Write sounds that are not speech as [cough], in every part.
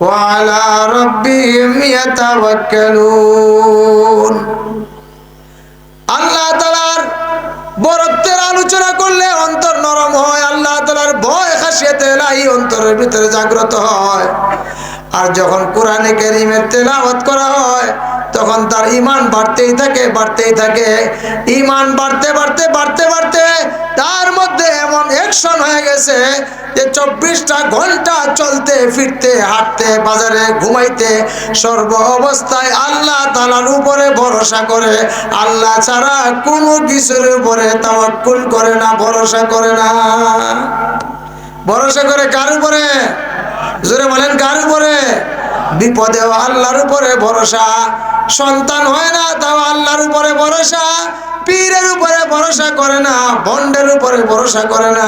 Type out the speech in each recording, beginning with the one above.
وعلى ربهم يتوكلون আল্লাহ তালার বরত্বের আলোচনা করলে অন্তর নরম হয় আল্লাহ তালার ভয় খাসিয়াতে এলাহি অন্তরের ভিতরে জাগ্রত হয় আর যখন কোরআনে কেরিমের তেলাওয়াত করা হয় তখন তার ইমান বাড়তেই থাকে বাড়তেই থাকে ইমান বাড়তে বাড়তে বাড়তে বাড়তে তার মধ্যে অ্যাকশন হয়ে গেছে, যে চব্বিশটা ঘণ্টা চলতে, ফিরতে, হাঁটতে, বাজারে ঘুমাইতে, সর্ব অবস্থায় আল্লাহ তালার উপরে ভরসা করে। আল্লাহ ছাড়া কোনো কিছুর উপরে তাওয়াক্কুল করে না, ভরসা করে না। ভরসা করে কার উপরে? জোরে বলেন, কার উপরে? বিপদেও আল্লাহর উপরে ভরসা। সন্তান হয় না, তাও আল্লাহর উপরে ভরসা। পীরের উপরে ভরসা করে না, বন্ডের উপরে ভরসা করে না,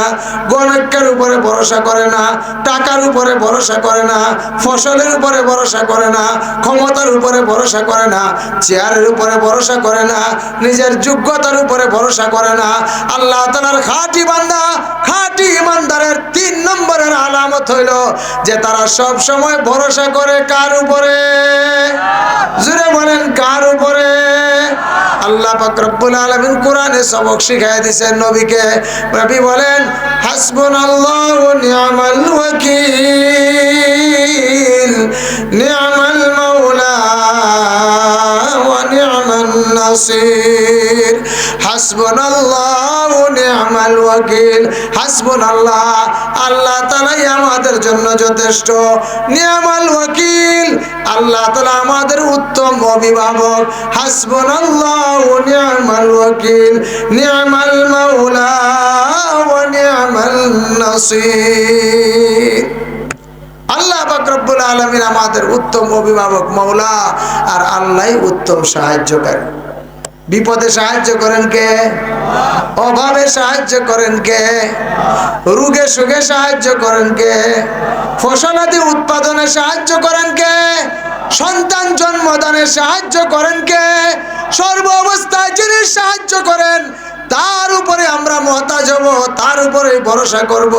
গণকের উপরে ভরসা করে না, টাকার উপরে ভরসা করে না, ফসলের উপরে ভরসা করে না, ক্ষমতার উপরে ভরসা করে না, চেয়ারের উপরে ভরসা করে না, নিজের যোগ্যতার উপরে ভরসা করে না। আল্লাহ তালার খাঁটি বান্দা, খাঁটি ইমানদারের নম্বরের আলামত হইল যে তারা সব সময় ভরসা করে কার উপরে? জুড়ে বলেন, কার উপরে? আল্লাহ পাক আলমিন কোরআনে সবক শিখাই দিচ্ছেন নবীকে। নবী বলেন, হাসবুনাল্লাহু নিয়ামাল ওয়াকিল। নি'মাল নাসির। হাসবুনাল্লাহু নি'মাল ওয়াকিল। হাসবুনাল্লাহ, আল্লাহ তাআলাই আমাদের জন্য যথেষ্ট। নি'মাল ওয়াকিল, আল্লাহ তাআলা আমাদের উত্তম অভিভাবক। হাসবুনাল্লাহু নি'মাল ওয়াকিল নি'মাল মাওলা ওয়া নি'মাল নাসির। আল্লাহ বাকরবুল আলমিন আমাদের উত্তম অভিভাবক মৌলা আর আল্লাহ উত্তম সাহায্যকারী। বিপদে সাহায্য করেন কে? অভাবে সাহায্য করেন কে? রোগে সুখে সাহায্য করেন কে? ফসলাদি উৎপাদনে সাহায্য করেন কে? সন্তান জন্মদানে সাহায্য করেন কে? সর্ব অবস্থায় যিনি সাহায্য করেন তার উপরে আমরা মহতাজ হব তার উপরে ভরসা করব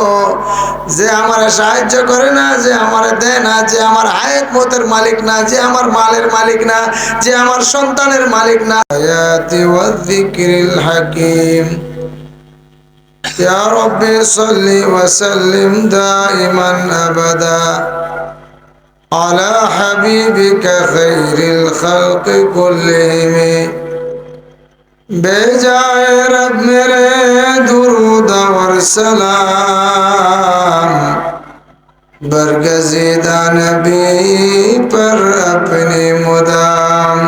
যে আমার সাহায্য করে না যে আমার দেয় না যে আমার হায়াত মতের মালিক না যে আমার মালের মালিক না যে আমার সন্তানের মালিক না আয়াতি ওয়াযিকরিল হাকিম يا رب صل وسلم دائما ابدا على حبيبك خير الخلق كلهم बेजाए रब मेरे दुरूद और सलाम बरगजीदा नबी पर अपनी मुदाम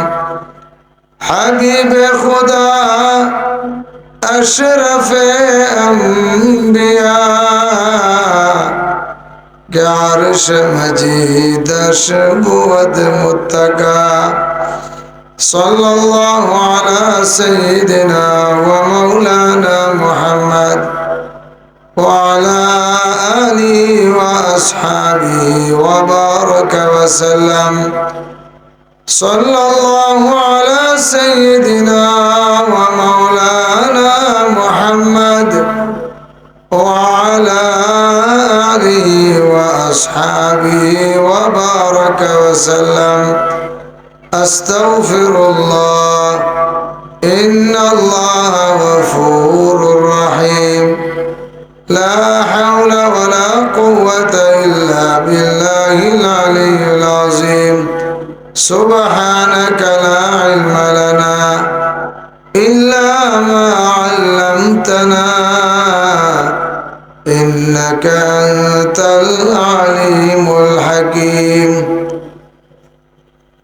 हबीब खुदा अशरफ अम्बिया ग्यारश मजीद शबुद मुतका صلى الله على سيدنا ومولانا محمد وعلى آله وأصحابه وبارك وسلم. صلى الله على سيدنا ومولانا محمد وعلى آله وأصحابه وبارك وسلم. أستغفر الله. إن الله غفور رحيم. لا حول ولا قوة إلا بالله العلي العظيم. سبحانك لا علم لنا إلا ما علمتنا. إنك أنت العليم الحكيم.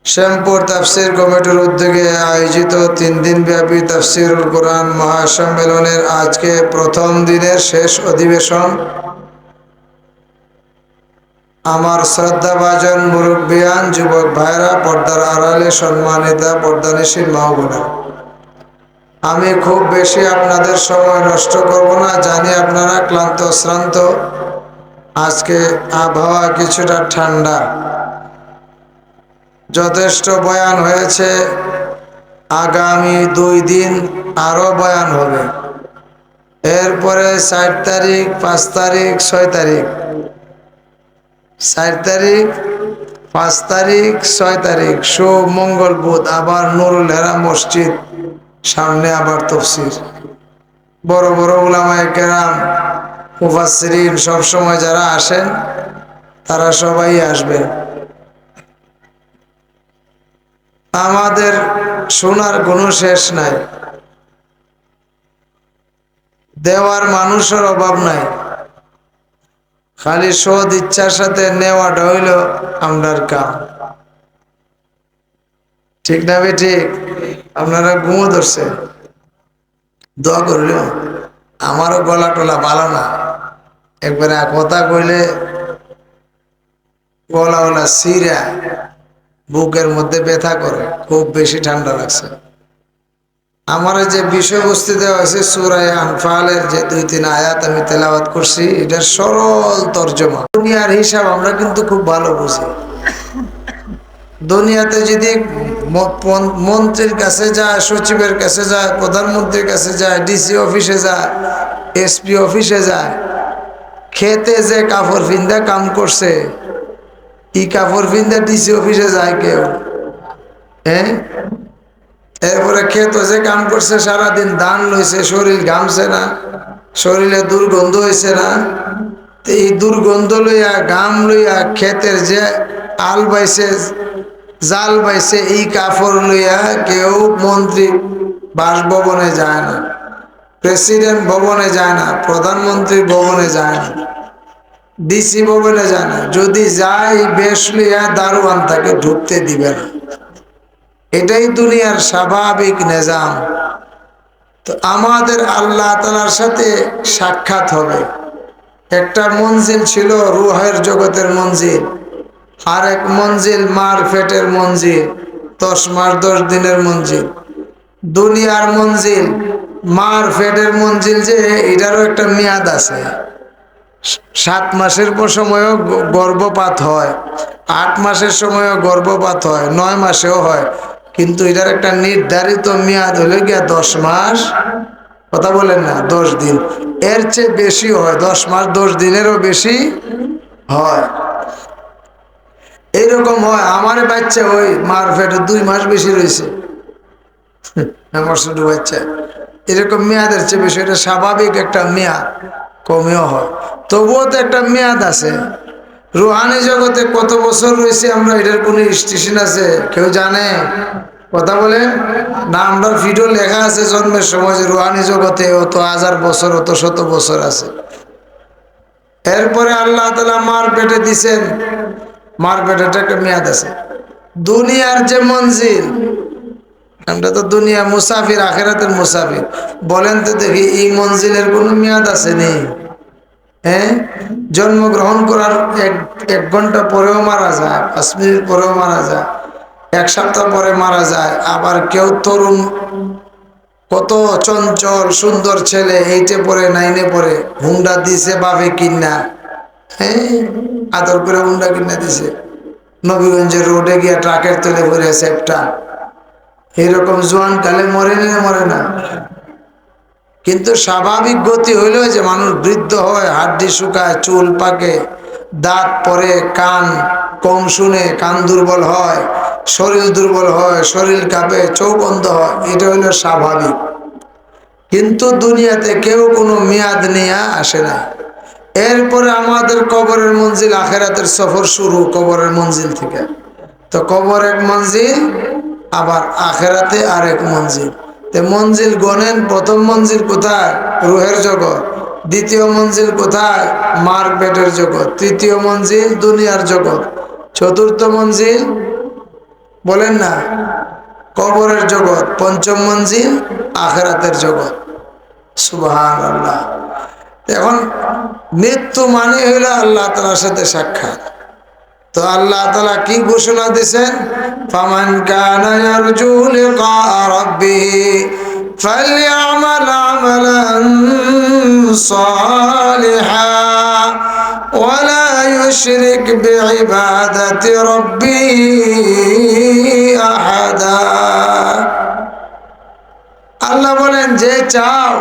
শ্যামপুর তাফসির কমিটির উদ্যোগে আয়োজিত তিন দিন ব্যাপী তাফসিরুল কোরআন মহাসম্মেলনের আজকে প্রথম দিনের শেষ অধিবেশন। আমার শ্রদ্ধাভাজন মুরব্বিয়ান যুবক ভাইরা, পর্দার আড়ালে সম্মানিতা পর্দানিশীল মাহবুনা আমি খুব বেশি আপনাদের সময় নষ্ট করব না, জানি আপনারা ক্লান্ত শ্রান্ত। আজকে আবহাওয়া কিছুটা ঠান্ডা। যথেষ্ট বয়ান হয়েছে। আগামী দুই দিন আরও বয়ান হবে। এরপরে চার তারিখ, পাঁচ তারিখ, ছয় তারিখ। চার তারিখ, পাঁচ তারিখ, ছয় তারিখ। সোম মঙ্গল, বুধ। আবার নুরুল হেরা মসজিদ। সামনে আবার তফসির। বড় বড় উলামায় কেরাম মুফাসরিন সবসময় যারা আসেন, তারা সবাই আসবেন আমাদের শোনার কোনো শেষ নাই। দেওয়ার মানুষের অভাব নাই। খালি সদ ইচ্ছার সাথে নেওয়াটা হইল আমরার কাম। ঠিক না বে ঠিক? আপনারা ঘুমো ধরছে দোয়া করল আমারও গলা টলা ভালো না। একবারে কথা কইলে গলা ওলা সিরা। বুকের মধ্যে ব্যথা করে, খুব বেশি ঠান্ডা লাগছে। আমার যে বিষয়বস্তু দেওয়া হয়েছে সুরায় আনফালের যে দুই তিন আয়াত আমি তেলাওয়াত করছি, এটা সরল তর্জমা। দুনিয়ার হিসাব আমরা কিন্তু খুব ভালো বুঝি। দুনিয়াতে যদি মন্ত্রীর কাছে যায়, সচিবের কাছে যায়, প্রধানমন্ত্রীর কাছে যায়, ডিসি অফিসে যায়, এসপি অফিসে যায়, খেতে যে কাপড় ফিন্দা কাম করছে ই কাপড় ফিন্দা ডিসি অফিসে যায় কেউ। হ্যাঁ এরপরে খেত যে কাম করছে সারাদিন, দান লইছে, শরীর ঘামছে না, শরীরে দুর্গন্ধ হয়েছে না। এই দুর্গন্ধ লইয়া, ঘাম লইয়া, ক্ষেতের যে আল বাইছে, জাল বাইছে, এই কাপড় লইয়া কেউ মন্ত্রী বাসভবনে যায় না, প্রেসিডেন্ট ভবনে যায় না, প্রধানমন্ত্রী ভবনে যায় না। ডিসি ভবনে যায় না যদি যায় বেশ লইয়া দারোয়ান তাকে ঢুকতে দিবে না। এটাই দুনিয়ার স্বাভাবিক নিজাম। তো আমাদের আল্লাহ তালার সাথে সাক্ষাৎ হবে। একটা মঞ্জিল ছিল রুহের জগতের মঞ্জিল আর এক মঞ্জিল মার ফেটের মঞ্জিল, দশ মাস দশ দিনের মঞ্জিল। দুনিয়ার মঞ্জিল, মার ফেটের মঞ্জিল যে, এটারও একটা মেয়াদ আছে। সাত মাসের পর সময়ও গর্ভপাত হয়। আট মাসের সময়ও গর্ভপাত হয়, নয় মাসেও হয়। কিন্তু এটার একটা নির্ধারিত মেয়াদ হলে গিয়া দশ মাস। কথা বলেন না, দশ দিন। এর চেয়ে বেশি হয়, দশ মাস দশ দিনেরও বেশি হয়। এইরকম হয়, আমার বাচ্চা ওই মার ফেটে দুই মাস বেশি রয়েছে। [laughs] আমার ছোট বাচ্চা। এরকম মেয়াদের চেয়ে বেশি, এটা স্বাভাবিক একটা মেয়াদ। কমেও হয়। তবুও তো একটা মেয়াদ আছে। রুহানি জগতে কত বছর রয়েছে আমরা এটার কোনো স্টেশন আছে? কেউ জানে? কথা বলে? না, আমরা ভিডিও লেখা আছে জন্মের সময় যে রুহানি জগতে অত হাজার বছর, অত শত বছর আছে। এরপরে আল্লাহ তালা মার পেটে দিছেন মার পেটে একটা মেয়াদ আছে। দুনিয়ার যে মঞ্জিল আমরা তো দুনিয়া মুসাফির, আখেরাতের মুসাফির। বলেন তো দেখি, এই মঞ্জিলের কোনো মেয়াদ আছে নেই হ্যাঁ জন্মগ্রহণ করার এক এক ঘণ্টা পরেও মারা যায়, পাঁচ মিনিট পরেও মারা যায়, এক সপ্তাহ পরে মারা যায়, আবার কেউ তরুণ, কত চঞ্চল, সুন্দর ছেলে, এইটে পরে নাইনে পরে হুন্ডা দিছে বাপে কিনা? হ্যাঁ আদর করে হুন্ডা কিনা দিছে। নবীগঞ্জের রোডে গিয়া ট্রাকের তলে পরে সেপটা এরকম জোয়ান কালে মরে না মরে না। কিন্তু স্বাভাবিক গতি হইল যে মানুষ বৃদ্ধ হয়, হাড্ডি শুকায়, চুল পাকে, দাঁত পরে, কান কম শুনে, কান দুর্বল হয়, শরীর দুর্বল হয়, শরীর কাঁপে, চোখ অন্ধ হয়, এটা হইল স্বাভাবিক। কিন্তু দুনিয়াতে কেউ কোনো মেয়াদ নিয়ে আসে না। এরপরে আমাদের কবরের মঞ্জিল, আখেরাতের সফর শুরু কবরের মঞ্জিল থেকে। তো কবর এক মঞ্জিল আবার আখেরাতে আর এক মঞ্জিল। তে মঞ্জিল গনেন প্রথম মঞ্জিল কোথায়? রুহের জগৎ। দ্বিতীয় মঞ্জিল কোথায়? মার পেটের জগৎ। তৃতীয় মঞ্জিল দুনিয়ার জগৎ। চতুর্থ মঞ্জিল, বলেন না, কবরের জগৎ। পঞ্চম মঞ্জিল আখেরাতের জগৎ। সুবাহান আল্লাহ এখন মৃত্যু মানে হইল আল্লাহ তালার সাথে সাক্ষাৎ। তো আল্লাহ তালা কি ঘোষণা দিছেন ফামান কানা ইয়ারজু লিকা রাব্বিহি فليعمل عملا صالحا ولا يشرك بعبادة ربه أحدا আল্লাহ বলেন যে চাও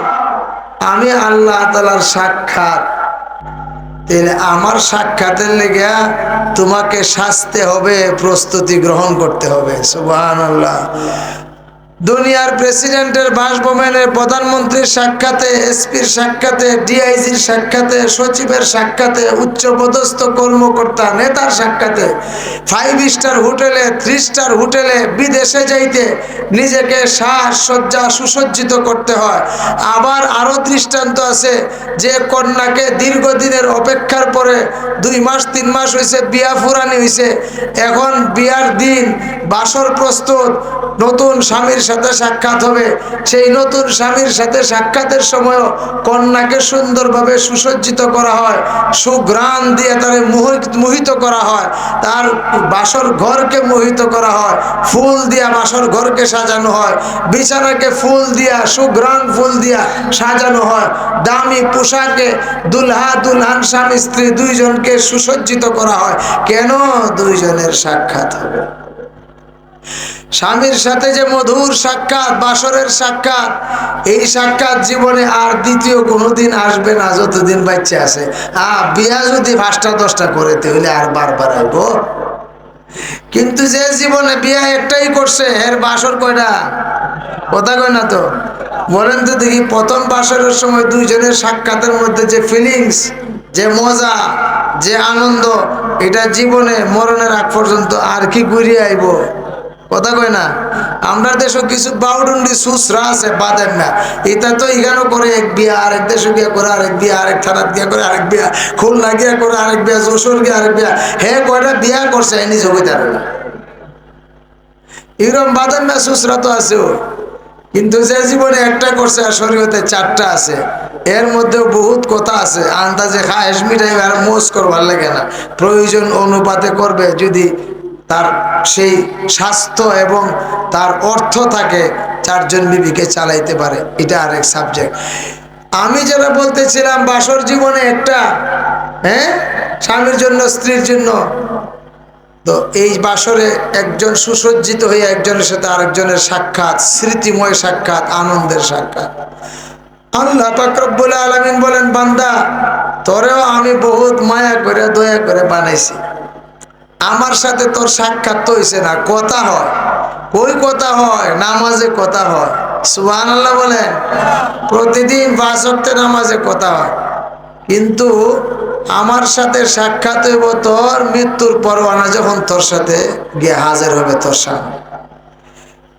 আমি আল্লাহ তালার সাক্ষাৎ তাহলে আমার সাক্ষাতের লেগে তোমাকে সাজতে হবে প্রস্তুতি গ্রহণ করতে হবে। সুবাহ আল্লাহ দুনিয়ার প্রেসিডেন্টের বাসভবনের প্রধানমন্ত্রীর সাক্ষাতে, এসপির সাক্ষাতে, ডিআইজির সাক্ষাতে, সচিবের সাক্ষাতে, উচ্চপদস্থ কর্মকর্তা, নেতার সাক্ষাতে ফাইভ স্টার হোটেলে থ্রি স্টার হোটেলে, বিদেশে যাইতে নিজেকে সাজ সজ্জা সুসজ্জিত করতে হয়। আবার আরও দৃষ্টান্ত আছে যে কন্যাকে দীর্ঘদিনের অপেক্ষার পরে দুই মাস, তিন মাস হয়েছে বিয়া ফুরানি হয়েছে এখন বিয়ার দিন, বাসর প্রস্তুত, নতুন স্বামীর সাথে সাক্ষাৎ হবে। সেই নতুন স্বামীর সাথে সাক্ষাতের সময়ও কন্যাকে সুন্দরভাবে সুসজ্জিত করা হয় সুগ্রাণ দিয়ে তার মোহিত করা হয়। তার বাসর ঘরকে মোহিত করা হয়, ফুল দিয়া বাসর ঘরকে সাজানো হয়। বিছানাকে ফুল দিয়া সুগ্রাণ ফুল দিয়া সাজানো হয়। দামি পোশাকে দুলহা দুলহান স্বামী স্ত্রী দুইজনকে সুসজ্জিত করা হয়। কেন? দুইজনের সাক্ষাৎ হবে। স্বামীর সাথে যে মধুর সাক্ষাৎ, বাসরের সাক্ষাৎ, এই সাক্ষাৎ জীবনে আর দ্বিতীয় কোনোদিন আসবে না যতদিন বাচ্চা আছে। আহ বিয়া যদি পাঁচটা, দশটা করে, তাহলে আর বারবার আইব কিন্তু যে জীবনে বিয়া একটাই করছে, এর বাসর কয়টা? কথা কয় না তো? বলেন তো দেখি প্রথম বাসরের সময় দুইজনের সাক্ষাতের মধ্যে যে ফিলিংস যে মজা, যে আনন্দ, এটা জীবনে মরণের আগ পর্যন্ত আর কি ঘুরিয়ে আইব? কথা কয় না? আমরা দেশে কিছু বাউডুন্ডি সুসরা আছে বাদেন না। এটা তো এখানেও করে এক বিয়া, আরেক দেশে গিয়া করে, আরেক বিয়া, আরেক থানাত গিয়া করে, আরেক বিয়া, খুলনা গিয়া করে, আরেক বিয়া, যশোর গিয়া আরেক বিয়া। হে কয়টা বিয়া করছে এনি জগিতে না। এরকম বাদেন না সুসরা তো আছে ওই। কিন্তু যে জীবনে একটা করছে আর শরীরতে চারটা আছে, এর মধ্যেও বহুত কথা আছে। আন্দাজে খায় মিঠাই আর মোজ করবার লাগে না। প্রয়োজন অনুপাতে করবে, যদি তার সেই স্বাস্থ্য এবং তার অর্থ থাকে চারজন বিবিকে চালাইতে পারে। এটা আরেক সাবজেক্ট আমি যেটা বলতেছিলাম, বাসর জীবনে একটা হ্যাঁ? স্বামীর জন্য, স্ত্রীর জন্য। তো এই বাসরে একজন সুসজ্জিত হয়ে একজনের সাথে আরেকজনের সাক্ষাৎ, স্মৃতিময় সাক্ষাৎ, আনন্দের সাক্ষাৎ। আল্লাহ পাকরবুল আলমিন বলেন, বান্দা, তোরেও আমি বহুত মায়া করে, দয়া করে বানাইছি। আমার সাথে তোর সাক্ষাৎ তো হয়েছে না, কথা হয়। কই কথা হয়? নামাজে কথা হয়। সুহান আল্লাহ বলেন, প্রতিদিন পাঁচ নামাজে কথা হয়। কিন্তু আমার সাথে সাক্ষাৎ হইব তোর মৃত্যুর পরোয়ানা যখন তোর সাথে গিয়ে হাজির হবে তোর সামনে।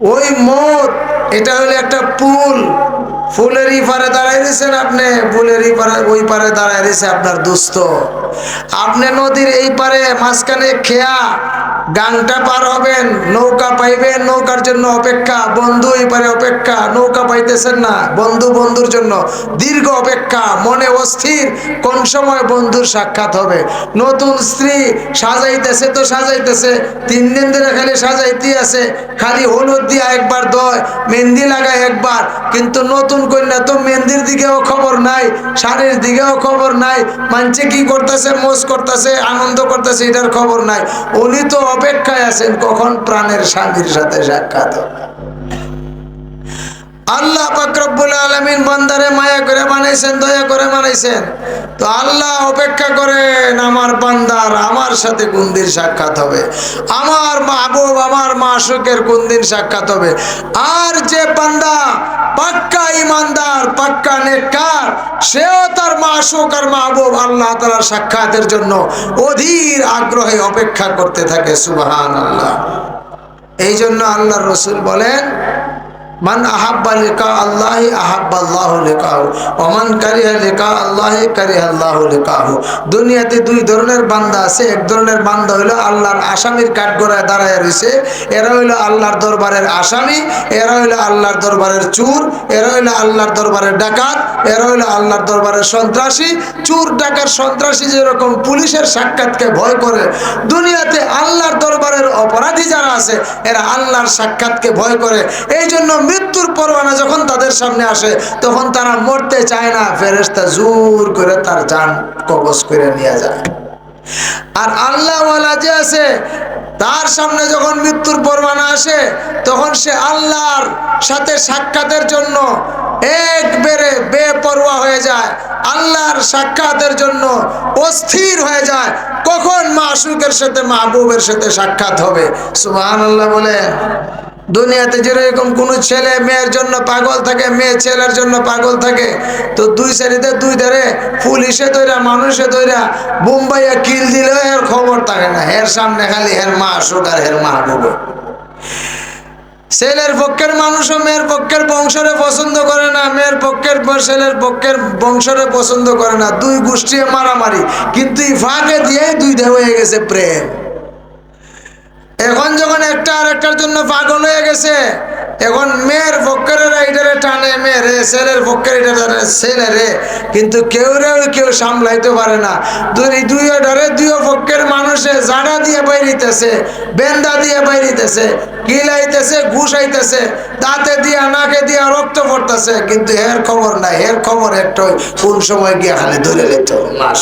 ওই মত এটা হলো একটা পুল। ফুলের পারে দাঁড়াই রয়েছেন আপনি ফুলের পারে, ওই পারে দাঁড়াই রয়েছে আপনার দুস্থ। আপনি নদীর এই পারে মাঝখানে খেয়া গাংটা পার হবেন, নৌকা পাইবেন, নৌকার জন্য অপেক্ষা, বন্ধু এই পারে অপেক্ষা, নৌকা পাইতেছেন না, বন্ধু বন্ধুর জন্য দীর্ঘ অপেক্ষা, মনে অস্থির, কোন সময় বন্ধুর সাক্ষাৎ হবে? নতুন স্ত্রী সাজাইতেছে তো সাজাইতেছে, তিন দিন ধরে খালি সাজাইতে আছে, খালি হলুদ দিয়া একবার দয়, মেহেন্দি লাগায় একবার, কিন্তু নতুন কন্যা তো মেহেন্দির দিকেও খবর নাই, শাড়ির দিকেও খবর নাই, মানছে কি করতেছে, মোজ করতেছে, আনন্দ করতেছে, এটার খবর নাই। উনি তো অপেক্ষায় আছেন, কখন প্রাণের স্বামীর সাথে সাক্ষাৎ হবে। আল্লাহ পাকরবুল আলমিন বান্দারে মায়া করে বানাইছেন, দয়া করে বানাইছেন। তো আল্লাহ অপেক্ষা করেন, আমার বান্দার আমার সাথে কোন দিন সাক্ষাৎ হবে? আমার মাহবুব, আমার মাসুকের কোন দিন সাক্ষাৎ হবে? আর যে বান্দা পাক্কা ইমানদার, পাক্কা নেককার, সেও তার মাসুক আর মাহবুব আল্লাহ তালার সাক্ষাতের জন্য অধীর আগ্রহে অপেক্ষা করতে থাকে সুবাহান আল্লাহ এই জন্য আল্লাহ রসুল বলেন মান আহাব্বা লেখা আল্লাহ আহাব্বা আল্লাহ লেখাহু অমান কারিহা লেখা আল্লাহ কারিহা আল্লাহ লেখাহু দুনিয়াতে দুই ধরনের বান্দা আছে, এক ধরনের বান্দা হইল আল্লাহর আসামির কাঠগড়ায় দাঁড়ায় রয়েছে এরা হইল আল্লাহর দরবারের আসামি, এরা হইল আল্লাহর দরবারের চুর এরা হইল আল্লাহর দরবারের ডাকাত এরা হইল আল্লাহর দরবারের সন্ত্রাসী। চুর ডাকার সন্ত্রাসী যেরকম পুলিশের সাক্ষাৎকে ভয় করে, দুনিয়াতে আল্লাহর দরবারের অপরাধী যারা আছে, এরা আল্লাহর সাক্ষাৎকে ভয় করে। এই জন্য মৃত্যুর পরোয়ানা যখন তাদের সামনে আসে, তখন তারা মরতে চায় না ফেরেস্তা জোর করে তার যান কবচ করে নিয়ে যায়। আর আল্লাহওয়ালা যে আছে, তার সামনে যখন মৃত্যুর পরমানা আসে, তখন সে আল্লাহর সাথে সাক্ষাতের জন্য একবারে বেপরোয়া হয়ে যায়। আল্লাহর সাক্ষাতের জন্য অস্থির হয়ে যায়। কখন মাসুকের সাথে মাহবুবের সাথে সাক্ষাৎ হবে? সুবহান আল্লাহ বলেন। দুনিয়াতে যেরকম কোনো ছেলে মেয়ের জন্য পাগল থাকে, মেয়ে ছেলের জন্য পাগল থাকে, তো দুই সারিতে দুই ধারে পুলিশে তৈরা মানুষে তৈরা মুম্বাইয়া কিল দিলেও এর খবর থাকে না। এর সামনে খালি এর মা আসুক আর এর মাহবুব ছেলের পক্ষের মানুষও মেয়ের পক্ষের বংশরে পছন্দ করে না, মেয়ের পক্ষের ছেলের পক্ষের বংশরে পছন্দ করে না। দুই গোষ্ঠী মারামারি, কিন্তু ফাঁকে দিয়ে দুই দেহ হয়ে গেছে প্রেম। এখন যখন একটা আর একটার জন্য পাগল হয়ে গেছে, এখন মেয়ের পক্ষের এইটারে টানে মেয়ের ছেলের পক্ষের এটা টানে ছেলেরে কিন্তু কেউ রে কেউ সামলাইতে পারে না। দুই দুই ডরে দুই পক্ষের মানুষে জাড়া দিয়ে বাইরিতেছে বেন্দা দিয়ে বাইরিতেছে কিলাইতেছে ঘুষাইতেছে, দাঁতে দিয়া, নাকে দিয়া রক্ত পড়তেছে, কিন্তু এর খবর নাই, এর খবর একটা কোন সময় গিয়ে খালি ধরে নিত। মাস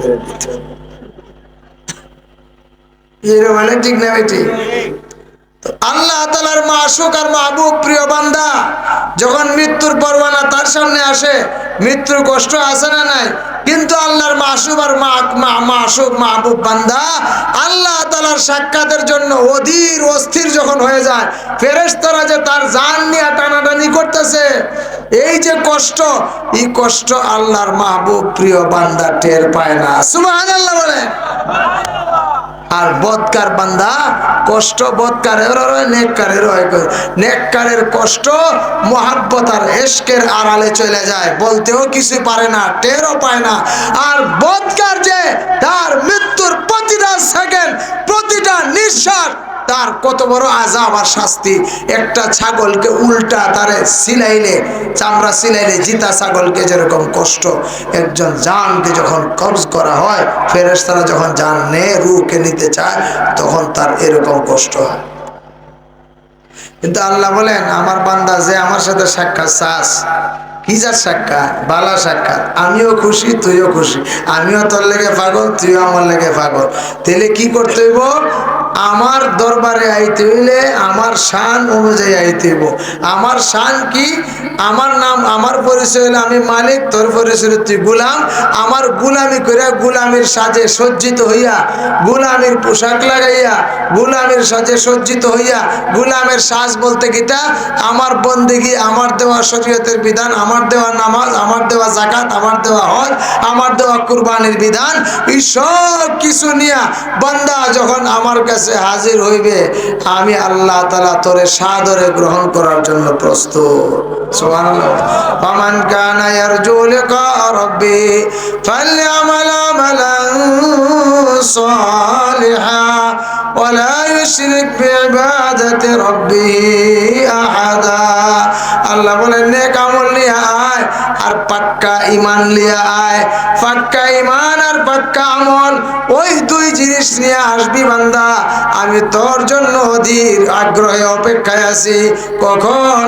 ধরে মানে ঠিক না বেটি? আল্লাহ তালার মাসুক আর মাহবুব প্রিয় বান্দা, যখন মৃত্যুর পরবানা তার সামনে আসে, মৃত্যুর কষ্ট আসে না নাই? কিন্তু আল্লাহর মাসুব আর মাসুক, মাহবুব বান্দা, আল্লাহ তালার সাক্ষাতের জন্য অধীর, অস্থির যখন হয়ে যায়, ফেরেশতারা যে তার জান নিয়ে টানাটানি করতেছে, এই যে কষ্ট, এই কষ্ট আল্লাহর মাহবুব প্রিয় বান্দা টের পায় না। সুবহানাল্লাহ বলে আর বদকার বান্দা কষ্ট বদকারের নেককারের নেককারের কষ্ট, মহাব্বত আর এশকের আড়ালে চলে যায়। বলতেও কিছু পারে না, টেরও পায় না। আর বদকার যে তার মৃত্যুর প্রতিটা সেকেন্ড প্রতিটা নিঃশ্বাস তার কত বড় আজাব আর শাস্তি। একটা ছাগলকে উল্টা তারে সিলাইলে, চামড়া সিলাইলে জিতা ছাগলকে যেরকম কষ্ট, একজন জানকে যখন কবজ করা হয়, ফেরেশতারা যখন জান নে রুকে নিতে চায়, তখন তার এরকম কষ্ট হয়। কিন্তু আল্লাহ বলেন, আমার বান্দা যে আমার সাথে সাক্ষাৎ চাস কি যার সাক্ষাৎ? বালা সাক্ষাৎ। আমিও খুশি, তুইও খুশি। আমিও তোর লেগে পাগল, তুইও আমার লেগে পাগল। তাহলে কি করতে হইব? আমার দরবারে আইতে হইলে আমার শান অনুযায়ী আইতে হইব। আমার শান কি? আমার নাম, আমার পরিচয় হইলে আমি মালিক, তোর পরিচয় তুই গুলাম। আমার গুলামি করে গুলামির সাজে সজ্জিত হইয়া, গুলামির পোশাক লাগাইয়া, গুলামির সাজে সজ্জিত হইয়া, গুলামের সাজ বলতে গীতা আমার বন্দিগি, আমার দেওয়া শরীয়তের বিধান, আমার দেওয়া নামাজ, আমার দেওয়া জাকাত আমার দেওয়া হজ, আমার দেওয়া কুরবানির বিধান, এই সব কিছু নিয়া বন্দা যখন আমার কাছে হাজির হইবে আমি আল্লাহ তালা তোরে সাদরে গ্রহণ করার জন্য প্রস্তুত সুবহানাল্লাহ ফামান কানা ইয়ারজু লিকা রাব্বি ফালইআমাল আমালান সালিহা ولا يشرك بعبادة ربه أحدا আল্লাহ বলেন নেক আমল নিয়ে আয় আর পাক্কা ইমান নিয়ে আয় পাক্কা ইমান আর পাক্কা আমল ওই দুই জিনিস নিয়ে আসবি বান্দা আমি তোর জন্য অধীর আগ্রহে অপেক্ষায় আছি। কখন